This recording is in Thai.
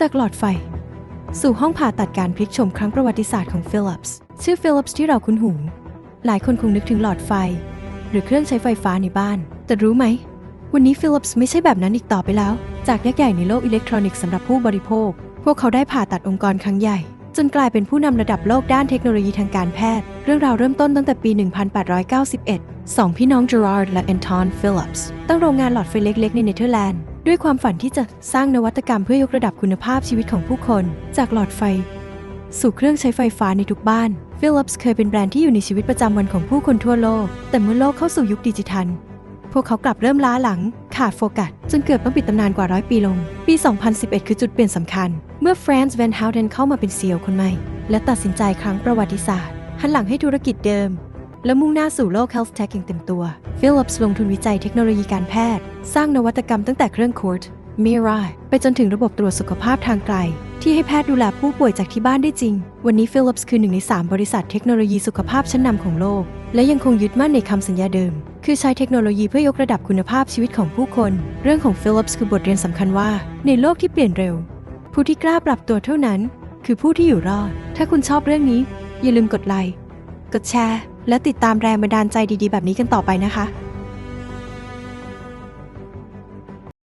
จากหลอดไฟ สู่ห้องผ่าตัดการพลิกโฉมครั้งประวัติศาสตร์ของฟิลลิปส์ชื่อฟิลลิปส์ที่เราคุ้นหู หลายคนคงนึกถึงหลอดไฟ หรือเครื่องใช้ไฟฟ้าในบ้าน แต่รู้ไหม วันนี้ฟิลลิปส์ไม่ใช่แบบนั้นอีกต่อไปแล้ว จากยักษ์ใหญ่ในโลกอิเล็กทรอนิกส์สำหรับผู้บริโภค พวกเขาได้ผ่าตัดองค์กรครั้งใหญ่ จนกลายเป็นผู้นำระดับโลกด้านเทคโนโลยีทางการแพทย์ เรื่องราวเริ่มต้นตั้งแต่ปี 1891 สองพี่น้องเจอราร์ดและแอนทอนฟิลลิปส์ตั้งโรงงานหลอดไฟเล็ก ๆ ในเนเธอร์แลนด์ ด้วยความฝันที่จะสร้างนวัตกรรมเพื่อยกระดับคุณภาพชีวิตของผู้คน จากหลอดไฟ สู่เครื่องใช้ไฟฟ้าในทุกบ้านฟิลลิปส์เคยเป็นแบรนด์ที่อยู่ในชีวิตประจำวันของผู้คนทั่วโลก แต่เมื่อโลกเข้าสู่ยุคดิจิทัล พวกเขากลับเริ่มล้าหลัง ขาดโฟกัสจนเกือบต้องปิดตำนานกว่าร้อยปีลง ปี 2011 คือจุดเปลี่ยนสำคัญ เมื่อแฟรนซ์แวนฮาวเดนเข้ามาเป็นเซียวคนใหม่ และตัดสินใจครั้งประวัติศาสตร์ หันหลังให้ธุรกิจเดิม และมุ่งหน้าสู่โลก health tech อย่างเต็มตัวฟิลลิปส์ลงทุนวิจัยเทคโนโลยีการแพทย์ สร้างนวัตกรรมตั้งแต่เครื่องคูร์ตมิราไปจนถึงระบบตรวจสุขภาพทางไกล ที่ให้แพทย์ดูแลผู้ป่วยจากที่บ้านได้จริง วันนี้ฟิลลิปส์คือหนึ่งใน 3 บริษัทเทคโนโลยีสุขภาพชั้นนำของโลก และยังคงยึดมั่นในคำสัญญาเดิม คือใช้เทคโนโลยีเพื่อยกระดับคุณภาพชีวิตของผู้คน เรื่องของฟิลลิปส์คือบทเรียนสำคัญว่า ในโลกที่เปลี่ยนเร็ว ผู้ที่กล้าปรับตัวเท่านั้น คือผู้ที่อยู่รอด ถ้าคุณชอบเรื่องนี้ อย่าลืมกดไลค์ กดแชร์ และติดตามแรงบันดาลใจดีๆ แบบนี้กันต่อไปนะคะ